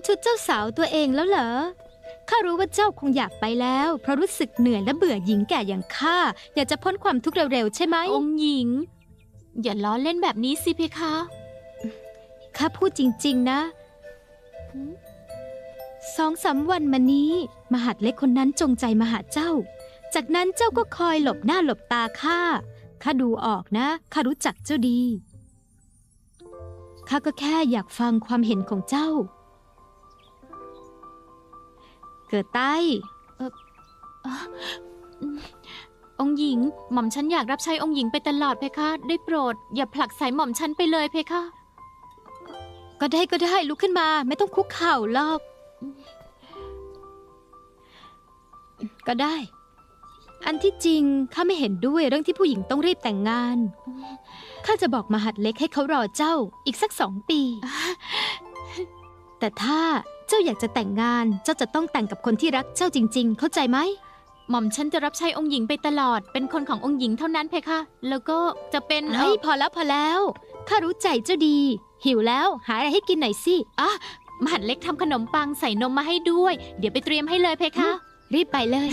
ำชุดเจ้าสาวตัวเองแล้วเหรอ ข้ารู้ว่าเจ้าคงอยากไปแล้ว เพราะรู้สึกเหนื่อยและเบื่อหญิงแก่อย่างข้า อยากจะพ้นความทุกข์เร็วๆใช่ไหม องค์หญิง อย่าล้อเล่นแบบนี้สิเพคะ ข้าพูดจริง ๆ นะ สองสามวันมานี้ มหาดเล็กคนนั้นจงใจมาหาเจ้า จากนั้นเจ้าก็คอยหลบหน้าหลบตาข้า ข้าดูออกนะ ข้ารู้จักเจ้าดี ข้าก็แค่อยากฟังความเห็นของเจ้า เกิดใต้องค์หญิง หม่อมฉันอยากรับใช้องค์หญิงไปตลอดเพคะ ได้โปรด อย่าผลักสายหม่อมฉันไปเลยเพคะ ก็ได้ก็ได้ลุกขึ้นมา ไม่ต้องคุกเข่าหรอกก็ได้ อันที่จริงข้าไม่เห็นด้วยเรื่องที่ผู้หญิงต้องรีบแต่งงานข้าจะบอกมหัดเล็กให้เขารอเจ้าอีกสักสองปี แต่ถ้า เจ้าอยากจะแต่งงาน เจ้าจะต้องแต่งกับคนที่รักเจ้าจริง ๆ เข้าใจไหม หม่อมฉันจะรับใช้องค์หญิงไปตลอด เป็นคนขององค์หญิงเท่านั้นเพคะ แล้วก็จะเป็นเฮ้ยเอ่อพอแล้วพอแล้วข้ารู้ใจเจ้าดี หิวแล้วหาอะไรให้กินหน่อยสิมหัดเล็กทำขนมปังใส่นมมาให้ด้วย เดี๋ยวไปเตรียมให้เลยเพคะ รีบไปเลย